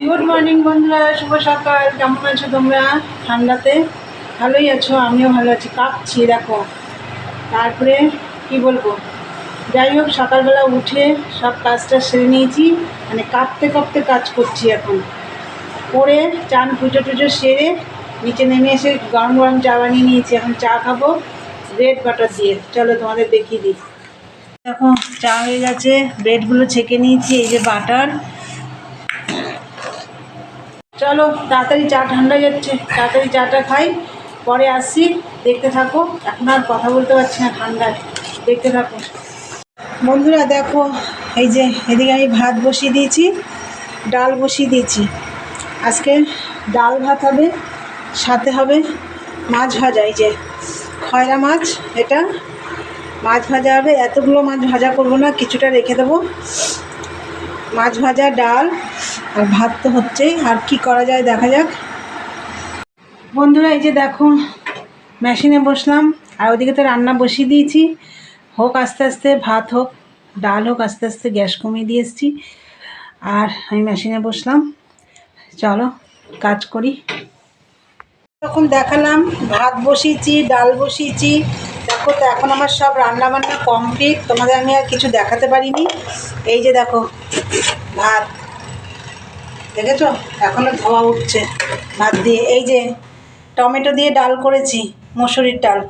Good morning বন্ধুরা। শুভ সকাল। কেমন আছো তোমরা? ঠান্ডাতে? ভালোই আছো? আমিও ভালো আছি। কাঁপছি, দেখো। তারপরে কি বলব? যাই হোক, সকালবেলা উঠে সব কাজটা সেরে নিয়েছি। মানে কাঁপতে কাঁপতে কাজ করছি এখন। করে চান, পুজো টুজো সেরে নিচে নেমে এসে গরম গরম চা বানিয়ে নিয়েছি। এখন চা খাব। ব্রেড বাটার দিয়ে। চলো তোমাদের দেখিয়ে দিই। দেখো, চা হয়ে গেছে। ব্রেডগুলো ছেঁকে নিয়েছি। এই যে বাটার চলো, তাড়াতাড়ি চা ঠান্ডা যাচ্ছে। তাড়াতাড়ি চাটা খাই, পরে আসছি। দেখতে থাকো, এখন আর কথা বলতে পারছি না ঠান্ডায়। দেখতে থাকো। বন্ধুরা, দেখো, এই যে এদিকে আমি ভাত বসিয়ে দিয়েছি, ডাল বসিয়ে দিয়েছি। আজকে ডাল ভাত হবে, সাথে হবে মাছ ভাজা। এই যে খয়রা মাছ, এটা মাছ ভাজা হবে। এতগুলো মাছ ভাজা করব না, কিছুটা রেখে দেবো। মাছ ভাজা, ডাল আর ভাত তো হচ্ছেই। আর কি করা যায় দেখা যাক। বন্ধুরা, এই যে দেখো মেশিনে বসলাম। আর ওদিকে তো রান্না বসিয়ে দিয়েছি। হোক, আস্তে আস্তে ভাত হোক, ডাল হোক, আস্তে আস্তে গ্যাস কমিয়ে দিয়ে এসেছি। আর আমি মেশিনে বসলাম। চলো, কাজ করি। তখন দেখালাম, ভাত বসিয়েছি, ডাল বসিয়েছি। দেখো তো, এখন আমার সব রান্না বান্না কমপ্লিট তোমাদের আমি আর কিছু দেখাতে পারিনি। এই যে দেখো, ভাত। দেখেছ? এখনও ধোয়া উঠছে। ভাত দিয়ে, এই যে টমেটো দিয়ে ডাল করেছি, মসুরির ডাল।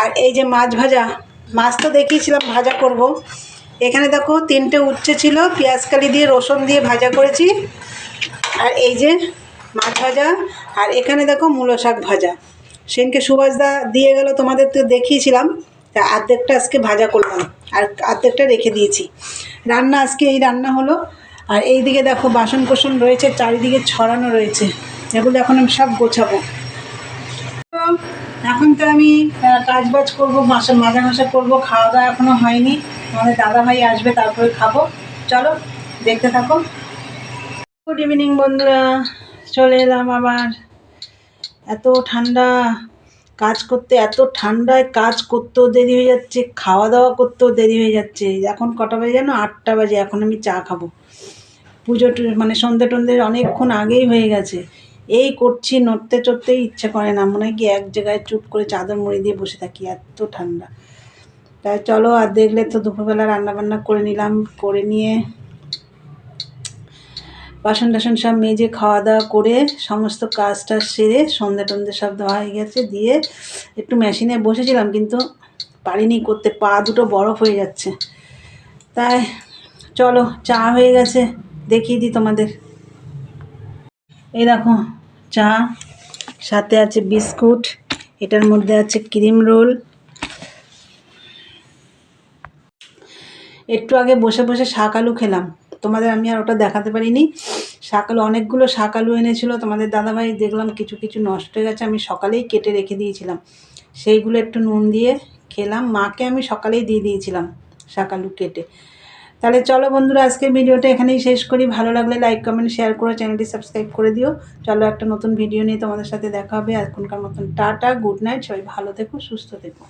আর এই যে মাছ ভাজা, মাছ তো দেখিয়েছিলাম ভাজা করব। এখানে দেখো তিনটে উচ্ছে ছিল পেঁয়াজকালি দিয়ে, রসুন দিয়ে ভাজা করেছি। আর এই যে মাছ ভাজা, আর এখানে দেখো মূলো শাক ভাজা। সেনকে সুভাষদা দিয়ে গেল, তোমাদের তো দেখিয়েছিলাম। তা অর্ধেকটা আজকে ভাজা করলাম, আর অর্ধেকটা রেখে দিয়েছি। রান্না আজকে এই রান্না হলো আর এই দিকে দেখো বাসন কোসন রয়েছে, চারিদিকে ছড়ানো রয়েছে। এগুলো এখন আমি সব গোছাবো। এখন তো আমি কাজবাজ করব, মাসা মাজা মাসা করব খাওয়া দাওয়া এখনও হয়নি। আমাদের দাদা ভাই আসবে, তারপরে খাব। চলো, দেখতে থাকো। গুড ইভিনিং বন্ধুরা। চলে এলাম আবার। এত ঠান্ডা কাজ করতে, এত ঠান্ডায় কাজ করতেও দেরি হয়ে যাচ্ছে খাওয়া দাওয়া করতেও দেরি হয়ে যাচ্ছে। এখন কটা বাজে জানো? আটটা বাজে, এখন আমি চা খাব। পুজো মানে সন্ধে টন্ধে অনেকক্ষণ আগেই হয়ে গেছে। এই করছি, নড়তে চড়তেই ইচ্ছে করে না। মনে হয় কি এক জায়গায় চুপ করে চাদর মুড়ি দিয়ে বসে থাকি, এত ঠান্ডা। তাই চলো, আর দেখলে তো দুপুরবেলা রান্না বান্না করে নিলাম, করে নিয়ে বাসন টাসন সব মেজে খাওয়া দাওয়া করে সমস্ত কাজটা সেরে সন্ধে টন্ধে সব দেওয়া হয়ে গেছে, দিয়ে একটু মেশিনে বসেছিলাম, কিন্তু পারিনি করতে। পা দুটো বরফ হয়ে যাচ্ছে। তাই চলো, চা হয়ে গেছে। দেখিয়ে দিই তোমাদের। এই দেখো, চা, সাথে আছে বিস্কুট, এটার মধ্যে আছে ক্রিম রোল। একটু আগে বসে বসে শাক আলু খেলাম। তোমাদের আমি আর ওটা দেখাতে পারিনি। শাক আলু, অনেকগুলো শাক আলু এনেছিল। তোমাদের দাদাভাই দেখলাম কিছু কিছু নষ্ট হয়ে গেছে, আমি সকালেই কেটে রেখে দিয়েছিলাম। সেইগুলো একটু নুন দিয়ে খেলাম। মাকে আমি সকালেই দিয়ে দিয়েছিলাম শাক আলু কেটে। তাহলে চলো বন্ধুরা, আজকের ভিডিওটা এখানেই শেষ করি। ভালো লাগলে লাইক কমেন্ট শেয়ার করে চ্যানেলটি সাবস্ক্রাইব করে দিও। চলো একটা নতুন ভিডিও নিয়ে তোমাদের সাথে দেখা হবে। এখনকার মতন টাটা গুড নাইট সবাই ভালো থেকো, সুস্থ থেকো।